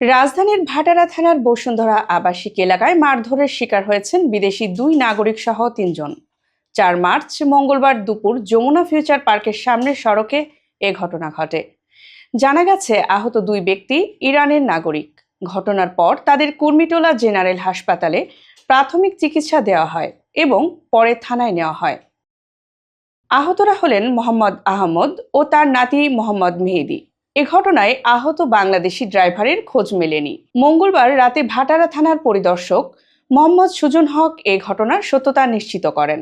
রাজধানীর ভাটারা থানার বসুন্ধরা আবাসিক এলাকায় মারধরের শিকার হয়েছেন বিদেশি দুই নাগরিক সহ তিনজন। চার মার্চ মঙ্গলবার দুপুর যমুনা ফিউচার পার্কের সামনের সড়কে এ ঘটনা ঘটে। জানা গেছে, আহত দুই ব্যক্তি ইরানের নাগরিক। ঘটনার পর তাদের কুর্মিটোলা জেনারেল হাসপাতালে প্রাথমিক চিকিৎসা দেওয়া হয় এবং পরে থানায় নেওয়া হয়। আহতরা হলেন মোহাম্মদ আহমদ ও তার নাতি মোহাম্মদ মেহেদি। এ ঘটনায় আহত বাংলাদেশি ড্রাইভারের খোঁজ মেলেনি। মঙ্গলবার রাতে ভাটারা থানার পরিদর্শক মোহাম্মদ সুজন হক এ ঘটনার সত্যতা নিশ্চিত করেন।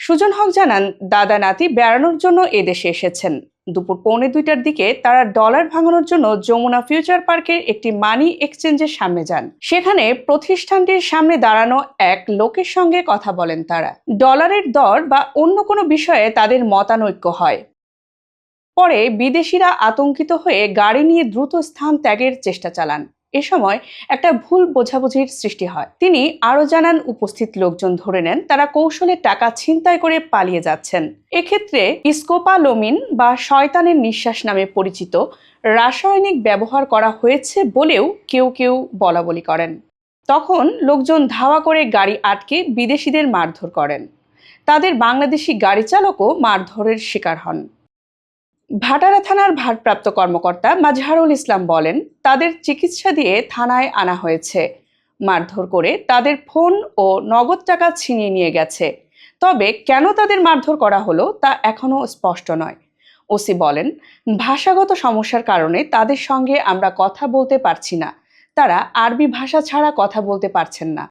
সুজন হক জানান, দাদা নাতি বেড়ানোর জন্য এদেশে এসেছেন। দুপুর পৌনে দুইটার দিকে তারা ডলার ভাঙানোর জন্য যমুনা ফিউচার পার্কের একটি মানি এক্সচেঞ্জের সামনে যান। সেখানে প্রতিষ্ঠানটির সামনে দাঁড়ানো এক লোকের সঙ্গে কথা বলেন তারা। ডলারের দর বা অন্য কোনো বিষয়ে তাদের মতানৈক্য হয়। পরে বিদেশিরা আতঙ্কিত হয়ে গাড়ি নিয়ে দ্রুত স্থান ত্যাগের চেষ্টা চালান। এ সময় একটা ভুল বোঝাবুঝির সৃষ্টি হয়। তিনি আরও জানান, উপস্থিত লোকজন ধরে নেন, তারা কৌশলে টাকা ছিনতাই করে পালিয়ে যাচ্ছেন। এক্ষেত্রে স্কোপালোমিন বা শয়তানের নিঃশ্বাস নামে পরিচিত রাসায়নিক ব্যবহার করা হয়েছে বলেও কেউ কেউ বলা বলি করেন। তখন লোকজন ধাওয়া করে গাড়ি আটকে বিদেশিদের মারধর করেন। তাদের বাংলাদেশি গাড়ি চালকও মারধরের শিকার হন। ভাটারা থানার ভারপ্রাপ্ত কর্মকর্তা মাজহারুল ইসলাম বলেন, তাদের চিকিৎসা দিয়ে থানায় আনা হয়েছে। মারধর করে তাদের ফোন ও নগদ টাকা ছিনিয়ে নিয়ে গেছে। তবে কেন তাদের মারধর করা হলো তা এখনও স্পষ্ট নয়। ওসি বলেন, ভাষাগত সমস্যার কারণে তাদের সঙ্গে আমরা কথা বলতে পারছি না। তারা আরবি ভাষা ছাড়া কথা বলতে পারছেন না।